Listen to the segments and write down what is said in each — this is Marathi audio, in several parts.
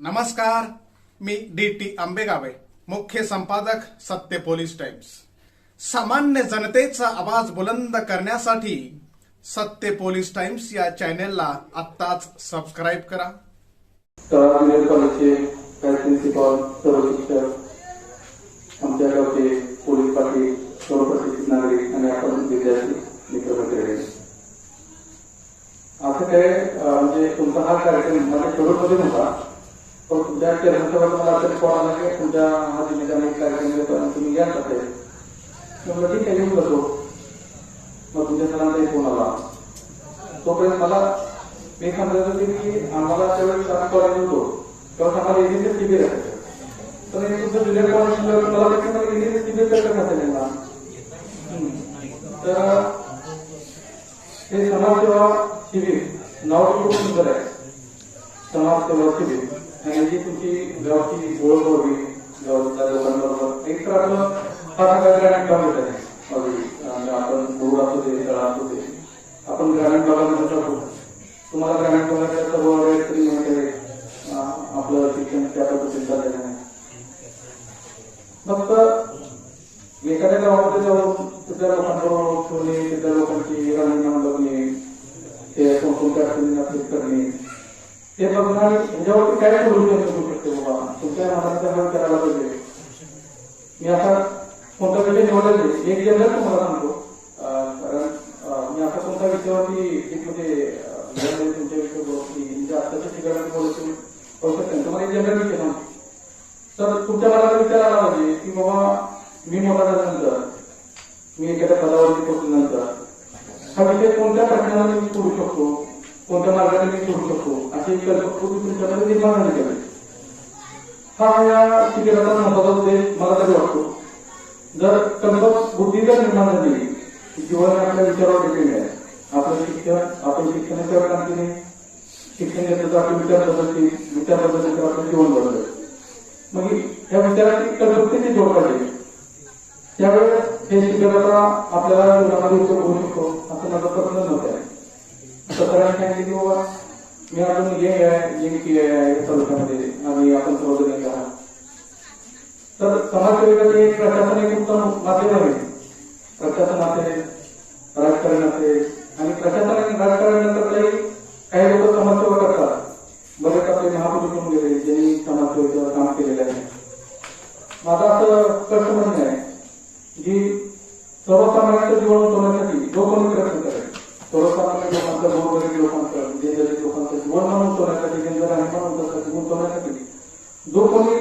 नमस्कार मी डी टी आंबेगावे मुख्य संपादक सत्य पोलीस टाइम्स. सामान्य जनतेचा आवाज बुलंद करण्यासाठी सत्य पोलीस टाइम्स या चॅनेलला आत्ताच सबस्क्राईब करा. तळा कॉलेजचे प्रिन्सिपॉल सर्व शिक्षक आमच्या गावचे पोलीस पाटील सर्व प्रशिक्षित नागरिक आणि आपण विद्यार्थी मित्रमंडळी. असं काय म्हणजे तुमचा हा कार्यक्रम माझ्या शेवटमध्ये नव्हता. पण तुमच्या चरणसेवा तुम्हाला असं फोन आला की तुमच्या हा जिल्ह्याचा एक कार्यक्रम येतो आणि तुम्ही या करते म्हटलं ठीक आहे येऊन जातो मग तुमच्या सरांचाही फोन आला तोपर्यंत मला मी सांगत होते की आम्हाला त्यावेळेस आम्ही कॉलेज होतो तेव्हा आम्हाला एनएसएस शिबिर असायचं तर हे तुमचं जुनियर कॉलेज मला वाटतं मला एनएसएस शिबिर कसं असेल ना तर हे समाजसेवा शिबिर नाव खूप सुंदर आहे समाजसेवा शिबिर आणि जी तुमची गावची गोळ व्हावी गावच्या लोकांबरोबर एक तर आपलं हा ग्रामीण भाग येत आहे आपण दूर असू दे तळा असू दे. आपण ग्रामीण भागामध्ये तुम्हाला ग्रामीण भागाच्या सर्व वेळेस तरी माहिती आहे अं, आपलं शिक्षण त्या पद्धतीने चाललेलं आहे फक्त एखाद्या गावामध्ये जाऊन तिथल्या लोकांबरोबर ठेवणे तिथल्या लोकांची राहणीमान बघणे ते कोणकोणत्या अडचणींना फेस करणे ते बघणं आणि ह्याच्यावरती काय सोल्युशन करू शकते बाबा तुमच्या मनाचा हल करायला पाहिजे मी आता कोणता विषय निवडला नाही एक जनरल तुम्हाला सांगतो कारण मी आता कोणत्या विषयावरती एक तुमच्या अं, जनरल की म्हणजे आत्ताच्या ठिकाणी बोलतो होऊ शकते. तुम्हाला जनरल विषय सांगतो. तर तुमच्या मनाला विचार आला पाहिजे की बाबा मी मोठा झाल्यानंतर मी एखाद्या पदावरती पोहोचल्यानंतर हा विषय कोणत्या प्रश्नाने मी सोडू शकतो? कोणत्या मार्गाने मी सोडू शकतो? अशी एक कल्पना तुमच्यामध्ये निर्माण झाली पाहिजे. हा या शिबिराचा महत्त्वाचा उद्देश मला तरी वाटतो. जर कल्पक बुद्धी जर निर्माण झाली जीवन आपल्या विचारावर डिपेंड आहे. आपलं शिक्षण आपण शिक्षणाच्या क्रांतीने शिक्षण घेतलं तर आपले विचार बदलते विचार बदलते तर आपलं जीवन बदलेल मग या विचाराची कल्पकतेची जोड पाहिजे त्यावेळेस हे शिबिराचा आपल्याला जीवनामध्ये उपयोग होऊ शकतो असं माझा प्रश्न नव्हता आहे. असं सांगितले की बाबा मी अजून हे आहे यंग की आहे. तालुक्यामध्ये आणि आपण सर्वजण यंग आहात. तर समाजसेवेसाठी एक प्रशासन एक उत्तम माध्यम आहे. प्रशासन असेल राजकारण असेल आणि प्रशासन आणि राजकारणानंतर काही काही लोक समाजसेवा करतात बरेच आपले महापुरुष होऊन गेले ज्यांनी समाजसेवेचं काम केलेलं आहे. माझा असं कष्ट म्हणणं आहे जी सर्वसामान्यांचं जीवन उंचवण्यासाठी जो कोणी प्रयत्न करेल सर्वसामान्य लोकांचं गोरगरीब लोकांचं जनजाती लोकांचं जीवन म्हणून उंचवण्यासाठी जनता राहणीमान उंचवण्यासाठी उंचवण्यासाठी जो कोणी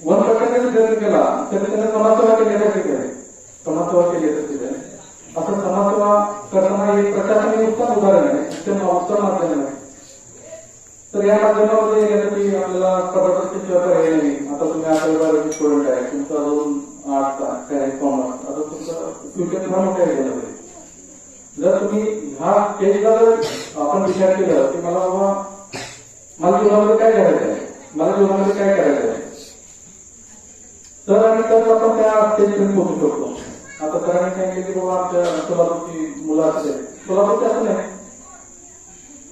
वन प्रकारने प्रयत्न केला. तर त्याने समाजसेवा केली यासाठी आहे समाजसेवा केली यासाठी आहे असं समाजसेवा करताना एक प्रशासन एक उत्तम उदाहरण आहे उत्तम उत्तम माध्यम आहे तर या माध्यमामध्ये यासाठी आपल्याला स्पर्धापरीक्षे शिवाय पर्याय नाही आता तुम्ही आता स्टुडंट आहे तुमचा अजून आर्ट काय कॉमर्स आता तुमचं फ्युचर फार मोठं आहे याच्यामध्ये जर तुम्ही ह्या स्टेजला जर आपण विचार केला की मला बाबा मला जीवनामध्ये काय करायचं आहे मला जीवनामध्ये काय करायचं आहे तर आणि तर आपण त्या स्टेजपर्यंत पोहोचू शकतो आता सरांनी सांगितले की बाबा आमच्या सोलापूरची मुलं असते सोलापूरचे असं नाही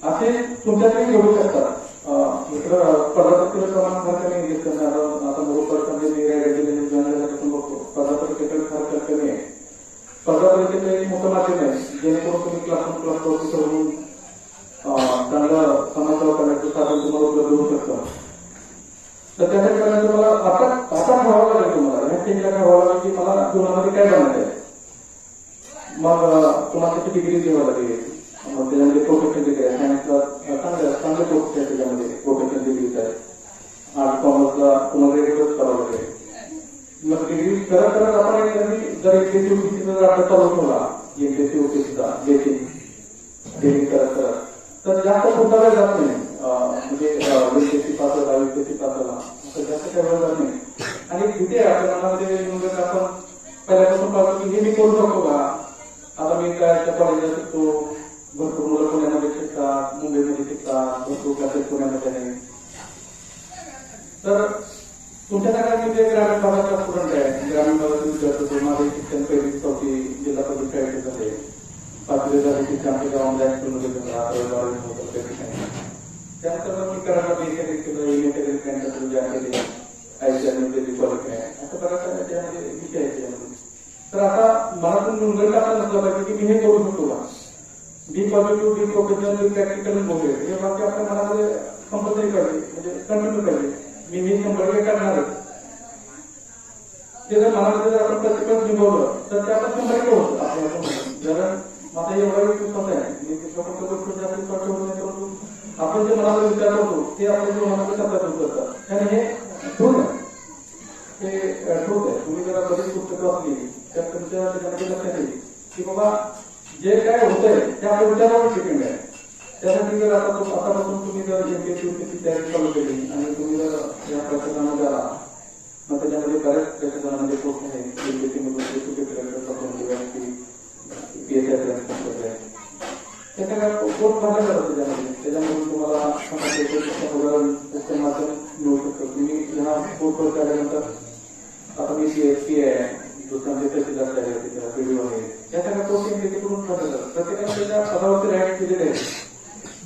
असे तुमच्याकडे घेऊ शकतात अं, इकडं प्रमाण फार कमी आहे घेतलं आता आता मोठं म्हणजे मी बघतो. स्पर्धापरीक्षेकडे फार फार कमी आहे. स्पर्धापरीक्षेचं एक मोठं माध्यम आहे. जेणेकरून तुम्ही क्लासरूम क्लास वरती करून चांगला समाजावर करण्याचं साधन तुम्हाला उपलब्ध होऊ शकतं. तर त्यासाठी काय तुम्हाला आता आता ठरवावं लागेल तुम्हाला. ह्या स्टेजला ठरवावं लागेल की मला जीवनामध्ये काय बनायचं आहे? मग अं, तुम्हाला त्याची डिग्री द्यावी लागेल? मग त्याच्यामध्ये प्रोफेशनल डिग्री आहे सायन्सला चांगलं चांगले कोर्स त्याच्यामध्ये प्रोफेशनल डिग्रीच आहे आर्ट कॉमर्सला तुम्हाला रेग्युलर करावं लागेल. मग डिग्री करत करत आपण त्यांनी जर एमपीसी ओपीसीचा जर आपण चालू ठेवला एमपीसी ओपीसीचा बेसिक डिग्री करत करत तर जास्त पुढचा वेळ जात नाही. म्हणजे एमपीसी पास झाला एमपीसी पास झाला असं जास्त काही वेळ जात नाही. आणि तिथे आपल्या मनामध्ये येऊन आपण पहिल्यापासून पाहतो की हे मी करू शकतो का? आता मी काय त्या कॉलेजला शिकतो? भरपूर मुलं पुण्यामध्ये शिकतात मुंबईमध्ये शिकतात भरपूर क्लासेस पुण्यामध्ये तर तुमच्या ग्रामीण भागातला स्टुडंट आहे ग्रामीण भागातील विद्यार्थी माझे शिक्षण पहिली चौथी जिल्हा झाले पाचवी झाले शिक्षण आमच्या झाला त्यानंतर मी करायला बी केले किंवा एम ए केले आहे असं विषय आहे तर आता मला नसलं पाहिजे की मी हे करू शकतो का be positive be professional practical बोलले हे वाक्य आपल्या मनामध्ये कंपल्सरी करते म्हणजे कंटिन्यू करते मी हे शंभर टक्के करणारच ते जर मनामध्ये जर आपण प्रतिपद निभवलं तर ते आपण शंभर टक्के होतं जर माझा एवढा वेळ विश्वास आहे मी फक्त गोष्ट जास्त स्पष्ट परंतु आपण जे मनामध्ये विचार करतो ते आपल्या जीवनामध्ये शब्दात उतरतात आणि हे ठोक आहे हे ठोक आहे तुम्ही जरा बरीच पुस्तकं वाचली तर तुमच्या त्याच्यामध्ये लक्षात येईल की बाबा जे काय होतंय ते आपल्या विचारावर डिपेंड आहे त्यासाठी जर आता आतापासून तुम्ही जर एमपीएससी यूपीएससी तयारी चालू केली आणि तुम्ही जर या प्रकरणामध्ये गेला मग त्याच्यामध्ये बऱ्याच प्रकरणामध्ये पोस्ट आहे एमपीएससी मधून त्याच्या काय पोस्ट भरला जातो त्याच्यामध्ये त्याच्यामधून तुम्हाला मिळू शकतो तुम्ही आता मी सीएसपी आहे दुसऱ्यांचे तहसीलदार या सगळ्या ठरवतात प्रत्येकाने त्याच्या पदावरती राईट केलेले आहेत.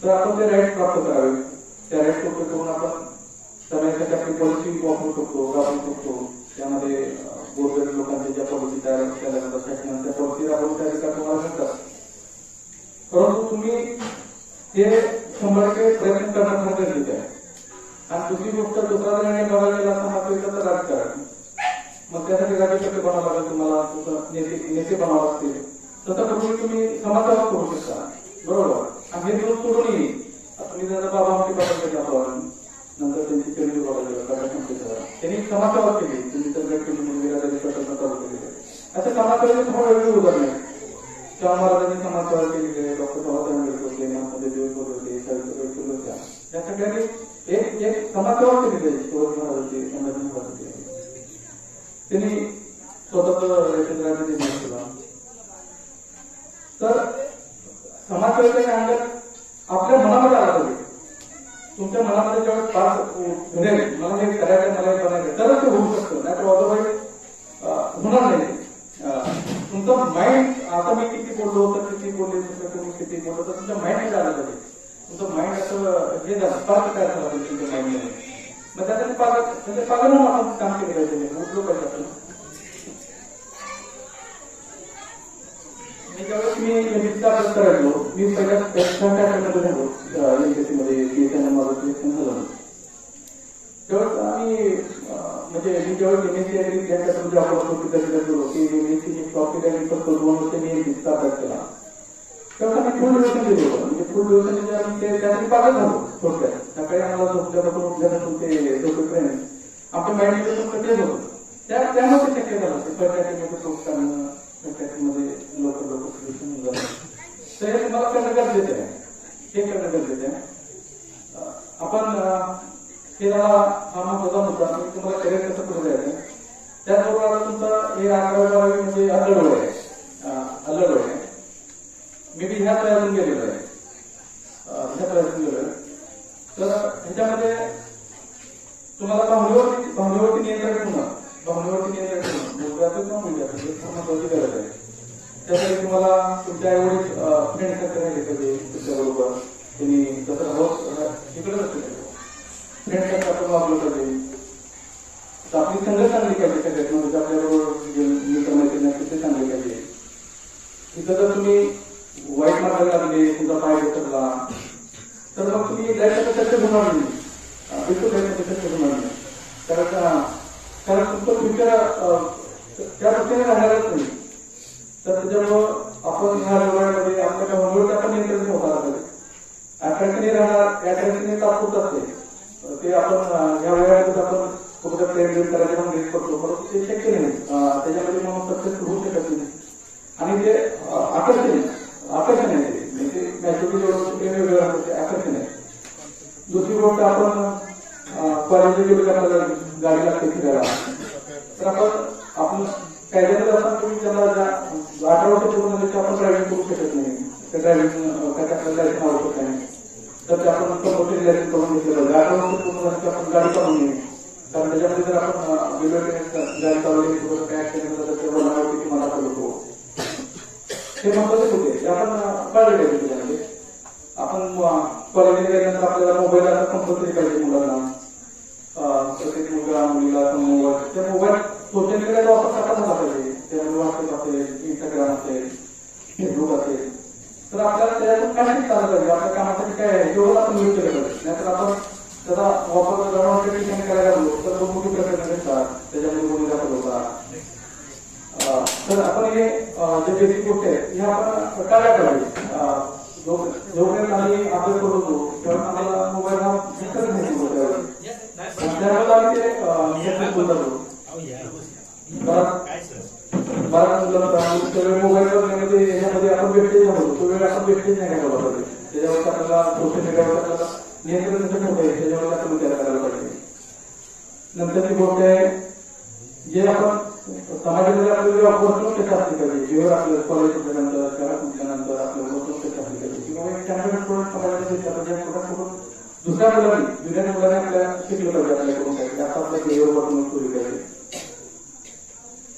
तर आपण ते राईट प्राप्त करावे. त्या राईट प्राप्त करून आपण समाजासाठी आपली पॉलिसी वापरू शकतो राबवू शकतो त्यामध्ये गोरगरीब लोकांच्या ज्या पॉलिसी तयार केल्या जातात शासनाने त्या पॉलिसी राबवून त्या ठिकाणी तुम्हाला मिळतात परंतु तुम्ही ते शंभर टक्के प्रयत्न करणं फार गरजेचं आहे. आणि दुसरी गोष्ट दुसरा निर्णय बघायला गेला तर तर राजकारण. मग त्यासाठी राज्यकर्ते बनावं लागेल तुम्हाला तुमचं नेते नेते बनावं लागतील तसं करून तुम्ही समाजसेवा करू शकता बरोबर आणि हे दिवस सोडून येईल आता मी जर बाबा आमचे बाबाकडे आपण नंतर त्यांची पेरणी बघायला गेलो कर्नाटक त्यांनी समाजसेवा केली तुम्ही तर केली म्हणून विराजाची प्रकल्प चालू केलेले असं समाजसेवेचे तुम्हाला वेगळी उदाहरण आहे शाह महाराजांनी समाजसेवा केलेली आहे डॉक्टर बाबासाहेब आंबेडकर होते महात्मा ज्योतिबा होते सावित्रीबाई फुले होत्या या सगळ्यांनी एक एक समाजसेवा केलेली आहे शिवाजी महाराज होते संभाजी महाराज होते त्यांनी स्वतंत्र राज्य निर्माण केला. तर समाजसेवेच्या अंगात आपल्या मनामध्ये आला पाहिजे. तुमच्या मनामध्ये जेव्हा पास घडेल मला हे करायचं मला हे करायचं तरच ते होऊ शकतं. नाही तर अदरवाईज होणार नाही. अं, तुमचं माइंड आता मी किती बोललो तर किती बोलले दुसरं कोणी किती बोललो तर तुमच्या माइंड आलं पाहिजे. तुमचं माइंड असं हे झालं पास काय झालं तुमच्या माइंडमध्ये मग त्यासाठी पगार म्हणजे पगार म्हणून आपण काम केलं पाहिजे उठलो पाहिजे मी ज्यावेळेस मी एमपीचा अभ्यास करायचो मी पहिल्या सहकार्यामध्ये झालो. मध्ये पीएसआय माझं सिलेक्शन झालं त्यावेळेस आम्ही म्हणजे मी ज्यावेळेस एमएससी अग्री ज्यांच्याकडून की एमएससी टॉपिक आणि दोन वर्ष मी एमपीचा अभ्यास केला. त्यावेळेस आम्ही फुल म्हणजे फुल ड्युरेशन म्हणजे आम्ही ते त्यासाठी झालो थोडक्यात. सकाळी आम्हाला झोपल्यापासून उठल्यापासून ते झोपे ट्रेन त्या त्यामध्ये शक्य झालं. ते करणं लवकर लवकर सोल्युशन झालं तर हे मला करणं गरजेचं आहे. हे करणं गरजेचं आहे. आपण हे हा महत्त्वाचा मुद्दा तुम्हाला करिअर कसं पुढे जायचं? त्याचबरोबर तुमचा तुमचं हे अकरावी बारावी म्हणजे अल्लड आहे अं, आहे मे बी ह्या प्रयातून गेलेलो आहे. ह्या प्रयातून गेलोय तर ह्याच्यामध्ये तुम्हाला भावनेवरती भावनेवरती नियंत्रण ठेवणं भावनेवरती नियंत्रण ठेवणं मुलगाचं किंवा मुलग्याचं हे फार महत्वाची गरज आहे. त्यासाठी तुम्हाला तुमच्या एवढीच फ्रेंड सर्कल राहिले पाहिजे तुमच्या बरोबर. तुम्ही तसं राहत इकडे असते फ्रेंड सर्कल आपण वापरलं पाहिजे. तर आपली संघ चांगली पाहिजे सगळ्यात. म्हणजे आपल्याबरोबर जे मित्रमैत्रिणी असते ते चांगले पाहिजे. इथं जर तुम्ही वाईट मार्गाला लागले तुमचा पाय घसरला. तर मग तुम्ही जायचं तर होणार नाही. बिलकुल जायचं तर होणार नाही. कारण कारण तुमचं फ्युचर त्या दृष्टीने राहणारच नाही. तर त्याच्यामुळं आपण ह्या व्यवहारामध्ये आपल्या त्या मनोरंजन आपण नियंत्रण ठेवणार पाहिजे अट्रॅक्शनही राहणार अट्रॅक्शनही तात्पुरत असते ते आपण अं, ह्या व्यवहारामध्ये आपण कुठं प्रेम बिम करायला पण घेत करतो परंतु ते शक्य नाही. गाडी चालू नये कारण त्याच्यामध्ये जर आपण वेगवेगळे गाडी चालवली काय ऍक्सिडेंट झाला हे महत्त्वाचे होते हे आपण काढले पाहिजे म्हणजे त्याच्यामध्ये आपण कॉलेज गेल्यानंतर आपल्याला मोबाईल आता कंपल्सरी पाहिजे मुलांना. प्रत्येक मुलगा मुलीला मोबाईल त्या मोबाईल सोशल मीडियाचा वापर कसा झाला पाहिजे त्यामुळे व्हॉट्सअप असेल इंस्टाग्राम असेल फेसबुक असेल. तर आपल्याला त्याच्यातून काय शिकता पाहिजे आपल्या कामासाठी काय आहे जेवढं आपण यूज केलं पाहिजे. नाहीतर आपण त्याचा वापर जनावरांच्या ठिकाणी करायला लागलो तर तो मोठी प्रकरणं घडतात त्याच्यामध्ये गुन्हे दाखल होता. तर आपण हे जे बेसिक गोष्टी आहेत ह्या आपण टाळल्या करावी? जोपर्यंत आम्ही अभ्यास करत होतो तेव्हा आम्हाला मोबाईल हा दिसतच नाही मोबाईलवर. त्यामुळे आम्ही ते अं, बोलत होतो. बराच बराच मोबाईलवर म्हणजे आपण भेटतेच नव्हतो तो वेळ आपण भेटतेच नाही काय पाहिजे त्याच्यावर आपल्याला सोशल मीडियावर आपल्याला नियंत्रण कसं ठेवता येईल त्याच्यावर आपण विचार करायला पाहिजे. नंतरची गोष्ट आहे. जे आपण समाजामध्ये आपल्याला वर्तणूक कशी असली पाहिजे जीवन आपलं कॉलेज सुटल्यानंतर शाळा सुटल्यानंतर आपलं वर्तणूक कशी असली पाहिजे किंवा एक चांगलं थोडं समाजामध्ये दुसऱ्या मुलांनी जुन्या मुलांनी आपल्याला शिकलं पाहिजे आपल्या करून पाहिजे आता आपल्या जीवन वर्तणूक सुरू पाहिजे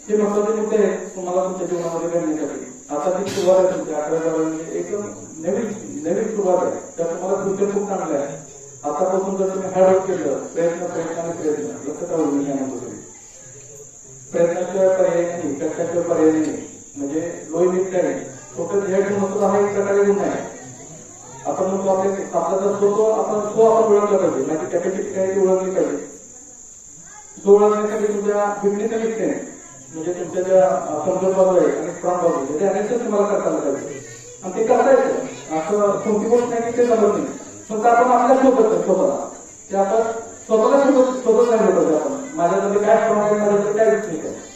हे महत्त्वाचे मुद्दे तुम्हाला तुमच्या जीवनामध्ये करण्यासाठी आता ती सुरुवात आहे तुमच्या अकरा बारावी एकदम नवीन नवीन सुरुवात आहे. तर तुम्हाला फ्युचर खूप चांगले आहे. आतापासून जर तुम्ही हार्डवर्क केलं प्रयत्न प्रयत्न आणि प्रयत्न लक्षात राहून मी सांगतो प्रयत्नाशिवाय पर्याय नाही कष्टाशिवाय पर्याय नाही. म्हणजे लोही निघत नाही फक्त ध्येय ठेवून सुद्धा हा एक प्रकारे गुन्हा आहे. आपण म्हणतो आपले आपला जर स्वतः आपण तो आपण ओळखला पाहिजे. म्हणजे माझी कॅपॅसिटी काय ती ओळखली पाहिजे. तो ओळखण्यासाठी तुमच्या फिटनेस आणि स्ट्रेंथ म्हणजे तुमच्या ज्या कमजोर बाजू आहे आणि स्ट्रॉंग बाजू आहे ते अनेक तुम्हाला करता आलं पाहिजे. आणि ते करता येतं. असं सोपी गोष्ट नाही ते जमत नाही. फक्त आपण आपल्यासोबत स्वतःला. ते आपण स्वतःला सोबत सोबत नाही भेटत आपण. माझ्यामध्ये काय स्ट्रॉंग आहे माझ्यामध्ये काय विकनेस आहे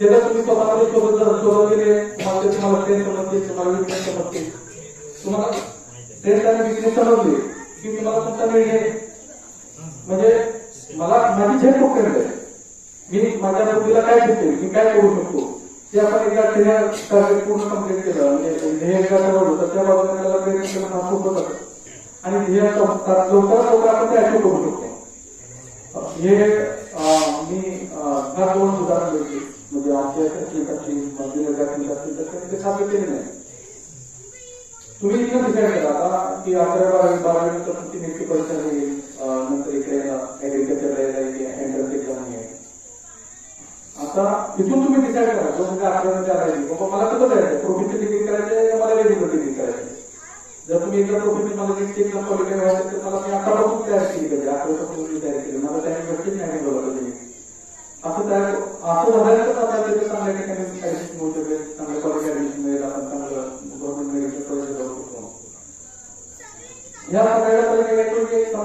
ते जर तुम्ही स्वतःमध्ये सोबत जर शोधत गेले तुम्हाला ते तुम्हाला ट्रेन समजते तुम्हाला विकनेस समजते. तुम्हाला ट्रेन आणि विकनेस समजले की तुम्हाला तुमचा निर्णय म्हणजे मला माझी झेप खूप मी माझ्या बुद्धीला काय शिकते? मी काय करू शकतो? ते आपण एकदा ध्येय टार्गेट पूर्ण कंप्लीट केलं. म्हणजे ध्येय एकदा ठरवलं तर त्या बाबतीत आपल्याला प्रयत्न करणं खूप होतं. आणि ध्येय लवकरात लवकर आपण ते अचीव करू शकतो हे मी अं, फार दोन उदाहरण द्यायचे म्हणजे आमच्या टेक्निकाची मंदिर असतील तर त्यांनी ते साध्य केले नाही. तुम्ही इथं विचार करा आता की अकरा बारावी बारावी नंतर तुमची नेमकी परीक्षा होईल नंतर इकडे ऍग्रिकल्चर एंट्रन्स आता तिथून तुम्ही डिसाईड करा दोन हजार अकरा मध्ये करायची बाबा मला कसं करायचं प्रोफेसर डिग्री करायची आहे का मला रेग्युलर डिग्री करायची आहे? जर तुम्ही एकदा प्रोफेसर मला डिग्री एक्झाम क्वालिफाय व्हायचं तर मला मी आतापासून तयार केली पाहिजे अकरापासून मी तयार केली मला त्या गोष्टी नाही बोलवलं पाहिजे असं तयार असं झालं तर आपल्याला तिथे चांगल्या ठिकाणी ऍडमिशन होऊ शकेल चांगल्या क्वालिटी ऍडमिशन मिळेल आपण चांगलं गव्हर्नमेंट मेडिकल कॉलेज जाऊ शकतो या सगळ्या पलीकडे येतो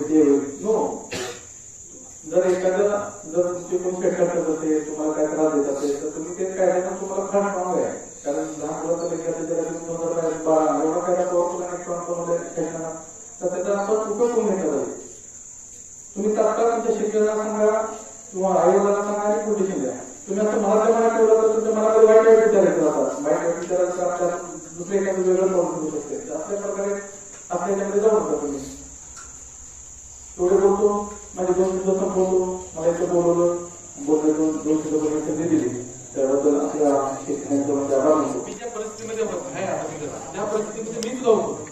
हे ते होईल नो जर एखादा जर पेटका करत असेल तुम्हाला काय त्रास देत असेल तर तुम्ही ते कायद्यानं तुम्हाला स्ट्रॉंग आहे कारण लहान मुलाचं हज़ार बारा एवढा कायदा आणि स्ट्रॉंग बनवले शासनानं तर त्याचा आपण उपयोग करून घेतला पाहिजे तुम्ही तात्काळ तुमच्या शिक्षकांना सांगा किंवा आई वडिलांना सांगा आणि पोलिटिशियन द्या तुम्ही असं मला मनात ठेवलं तर तुमच्या मनामध्ये वाईट वाईट विचार येतात आता वाईट वाईट विचारांचं आपल्या दुसरे एखादं वेगळं पाऊल करू शकते अशा प्रकारे आपल्या याच्यामध्ये जाऊ नका तुम्ही माझे दोन दिवस बोललो मला इथं बोलवलं बोलले दोन दोन किलोमीटर संधी दिली. त्याबद्दल आपल्या शिक्षणाचं म्हणजे आभार मानतो मी ज्या परिस्थितीमध्ये आहे आता मी जरा, त्या परिस्थितीमध्ये मीच जाऊ होतो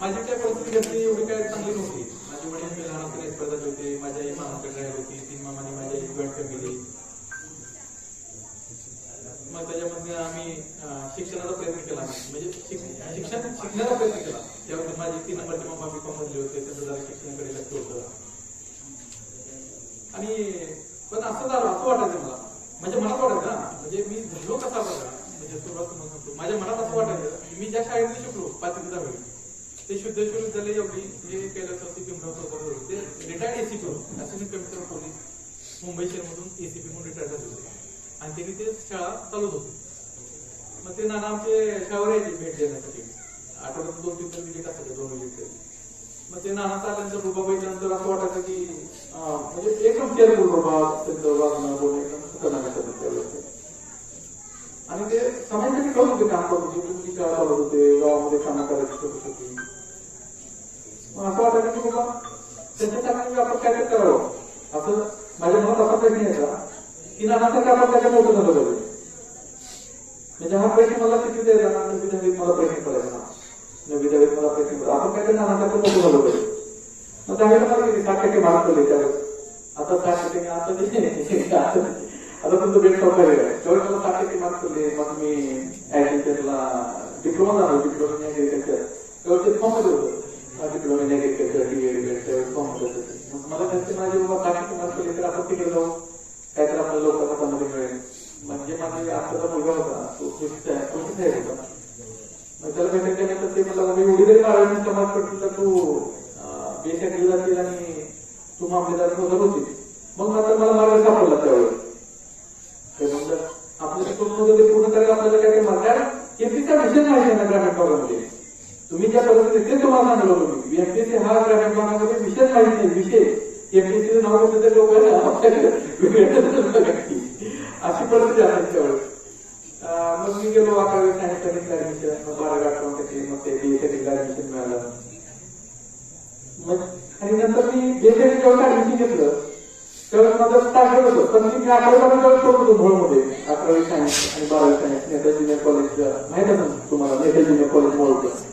माझी काय परिस्थिती घडली एवढी काय चांगली नव्हती माझे वडील मी लहानपणी स्पर्धात होते माझी आई मामाकडे राहिली होती तीन मामाने माझी आई जॉईंट फॅमिली मग त्याच्यामध्ये आम्ही अं, शिक्षणाचा प्रयत्न केला म्हणजे शिक- शिक्षण शिकण्याचा प्रयत्न केला त्यावेळी माझी तीन नंबरचे मामा बी कॉम मधले होते त्यांचं जरा शिक्षण आणि पण असं झालं असं वाटायचं मला म्हणजे मनात वाटायचं ना म्हणजे मी झालो कसा बघा म्हणजे सुरुवात तुम्हाला सांगतो माझ्या मनात असं वाटायचं की मी ज्या शाळेमध्ये शिकलो पाचवी दहावी ते शुद्धेश्वर विद्यालय एवढी जे केलं होतं पिंपळा सोबत ते रिटायर्ड एसीपी होते असिस्टंट कमिशनर पोलीस मुंबई शहरमधून एसीपी म्हणून रिटायर झाले होते आणि त्यांनी ते शाळा चालवत होते मग ते नाना आमचे शाळेवर यायचे भेट देण्यासाठी आठवड्यात दोन तीन तर विजिट असायचे दोन विजिट तरी मग ते नाना आल्यानंतर रुबा बघितल्यानंतर असं वाटायचं की अं, म्हणजे एकदम केअरफुल रुबा त्यांचं वागणं बोलणं एकदम खतरनाक असायचं त्यावेळेस आणि ते समाजासाठी करत होते काम करत होते तुमची शाळा चालवत होते गावामध्ये कामं करायची करत होते मग असं वाटायचं की बाबा त्यांच्यासाठी आपण काय काय करावं असं माझ्या मनात असा प्रश्न यायचा की नानासाठी आपण काय काय मोठं झालं पाहिजे म्हणजे हा प्रश्न मला किती द्यायचा ना नवी दहावीत मला प्रश्न पडायचा ना नवी दहावीत मला प्रश्न पडायचा आपण काय काय नानासाठी मोठं झालं पाहिजे मग त्यावेळेला मला किती साठ टक्के मार्क पडले त्यावेळेस आता साठ टक्के आता ते आता तुमचं बेस्ट टॉपर आहे त्यावेळेस मला साठ टक्के मार्क पडले मग मी ऍग्रिकल्चरला डिप्लोमा झालो डिप्लोमा इन ऍग्रिकल्चर त्यावेळेस फॉर्ममध्ये होतं diploma in agriculture DEd form होतं मग मला त्यांचे माझे बाबा साठ टक्के केले तर आपण तिकडे जाऊ काहीतरी आपल्या लोकांना चांगलं मिळेल म्हणजे माझा आत्ताचा मुलगा होता तो खुश आहे खुश आहे होता मग त्याला भेटत गेल्यानंतर ते मला मी एवढी तरी बारावी समाज पडली तर तू बेशकली जातील आणि तू मामलेदार होत होती मग नंतर मला मार्ग सापडला त्यावेळेस ते म्हणलं आपलं ते पूर्ण ते पूर्ण करायला आपल्याला काय काय मार्ग कारण एमपीचा विषय माहिती आहे ना ग्रामीण भागामध्ये तुम्ही ज्या पद्धतीने ते तुम्हाला सांगलो तुम्ही एमपीसी हा ग्रामीण भागामध्ये विषय माहिती नाही विषय एमपीसी नाव घेतलं तर लोक अशी परिस्थिती असायची त्यावेळेस मग मी गेलो अकरावी सायन्स टेक्निकल ऍडमिशन मग बारावी अकाउंट मग ते बी टेक्निकल ऍडमिशन मिळालं. मग आणि नंतर मी बेसिक जेव्हा ऍडमिशन घेतलं तेव्हा माझं स्टार्ट होतं. पण मी अकरावी जेव्हा सोडत होतो धोळमध्ये अकरावी सायन्स आणि बारावी सायन्स नेता जुनियर कॉलेज माहीत आहे ना तुम्हाला नेता जुनियर कॉलेज मोळतं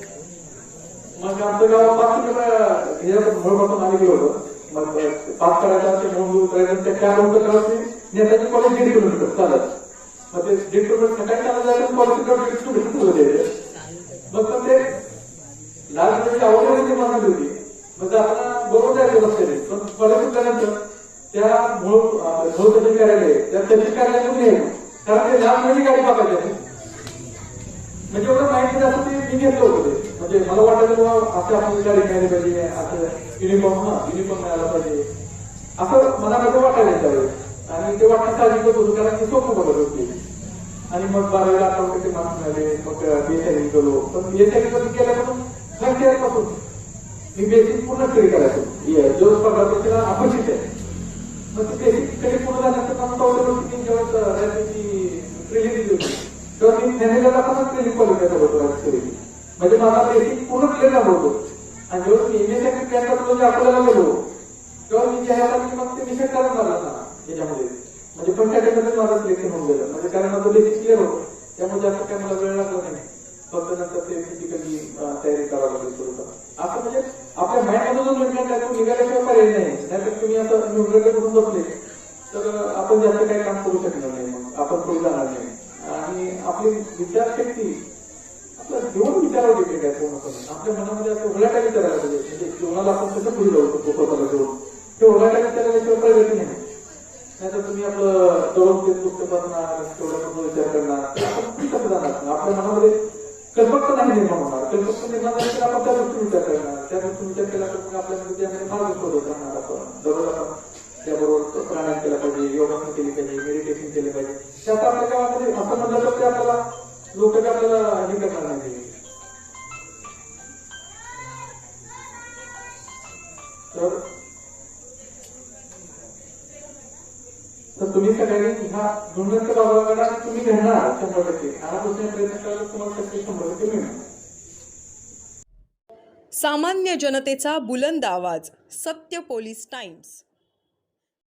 मग आमचं गाव पाच किलोमीटर मोळपासून आम्ही गेलो होतो. मग पाच करायचा ते म्हणून त्या चार किलोमीटर नेताजी कॉलेज दीड किलोमीटर चालत. मग ते दीड किलोमीटर सकाळी चालत जायचं कॉलेज दीड किलोमीटर मग पण ते लाल किलोची आवड निर्माण झाली होती. मग जाताना बरोबर जायचं रस्त्याने. पण कॉलेज सुटल्यानंतर त्या मूळ मूळ तहसील कार्यालय त्या तहसील कार्यालयातून यायचं. कारण ते लाल किलोची गाडी पाकायची म्हणजे एवढं माहिती असं ते मी घेतलं होतं. ते म्हणजे मला वाटायचं बाबा असं आपण विचार घ्यायला पाहिजे असं युनिफॉर्म हा युनिफॉर्म मिळाला पाहिजे. असं मला मनामध्ये वाटायला त्यावेळेस आणि ते वाटणं साहजिकच होतं कारण ते सोपं बघत होते. आणि मग बारावीला आपण ते मार्क्स मिळाले मग बीएसआयडी गेलो. पण बीएसआयडी करून गेल्यापासून फर्स्ट इयरपासून. मी बेसिक पूर्ण स्टडी करायचो. जो स्पर्धा परीक्षेला अपेक्षित आहे. मग ते बेसिक कधी पूर्ण झाल्यानंतर मला कळलं होतं जेव्हा होती मी नेहमीला जाताना ट्रेनिंग क्वालिफाय होतो ऍक्च्युअली म्हणजे माझा बेसिक पूर्ण क्लिअर झालं आणि जेव्हा मी एमएसआयटी प्लॅन करतो जे आपल्याला गेलो हो. तेव्हा मी जे आहे मग ते विषय करायला लागला ना याच्यामध्ये. म्हणजे पण कॅटेगरीमध्ये माझं सिलेक्शन होऊन गेलं. म्हणजे कारण माझं बेसिक क्लिअर होतं. त्यामुळे जास्त काय मला वेळ लागला नाही. फक्त नंतर ते फिजिकली तयारी करावं लागेल थोडंसं असं म्हणजे आपल्या माइंडमध्ये जो निर्णय आहे तो निघाल्याशिवाय पर्याय नाही. नाहीतर तुम्ही आता न्यूट्रल करून बसले तर आपण जास्त काही काम करू शकणार नाही मग. आपण करू जाणार नाही. आपली विचारशक्ती आपला जीवन विचारावर डिपेंड आहे पूर्ण पूर्णपणे आपल्या मनामध्ये असं उलाटावी करायला पाहिजे. म्हणजे जीवनाला आपण कसं पुढे जाऊ शकतो स्वतःला घेऊन? ते उलाटावी करायल्याशिवाय प्रगती नाही. नाहीतर तुम्ही आपलं दररोज ते पुस्तक वाचणार तेवढ्या विचार करणार. आपण कुठे जाणार? आपल्या मनामध्ये कल्पकता नाही निर्माण होणार. कल्पकता निर्माण झाली तर आपण त्या गोष्टी विचार करणार. त्या गोष्टी विचार केला तर मग आपल्यामध्ये त्यामध्ये मार्ग शोधत राहणार आपण. दररोज आपण जनतेचा बुलंद आवाज सत्य पोलीस टाइम्स.